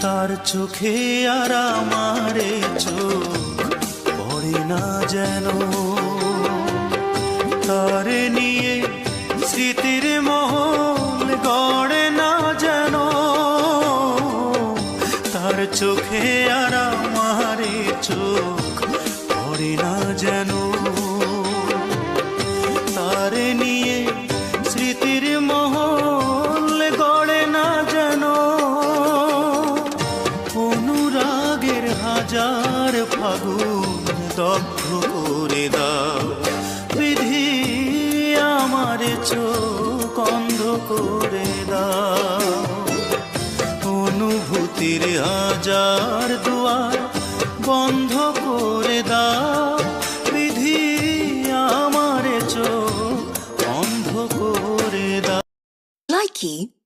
তার চোখে আর আমারে চোখ পড়ে না যেন। তারে নিয়ে স্মৃতির মহল গড়ে না যেন। তার চোখে আর আমারে চোখ পড়ে না যেন। তারে নিয়ে স্মৃতির মহল অনুরাগের হাজার ফাগুন দগ্ধ করে দাও। বিধি আমার চোখ অন্ধ করে দাও। অনুভূতির হাজার দুয়ার বন্ধ করে দাও। বিধি আমার চোখ অন্ধ করে দাও। Likey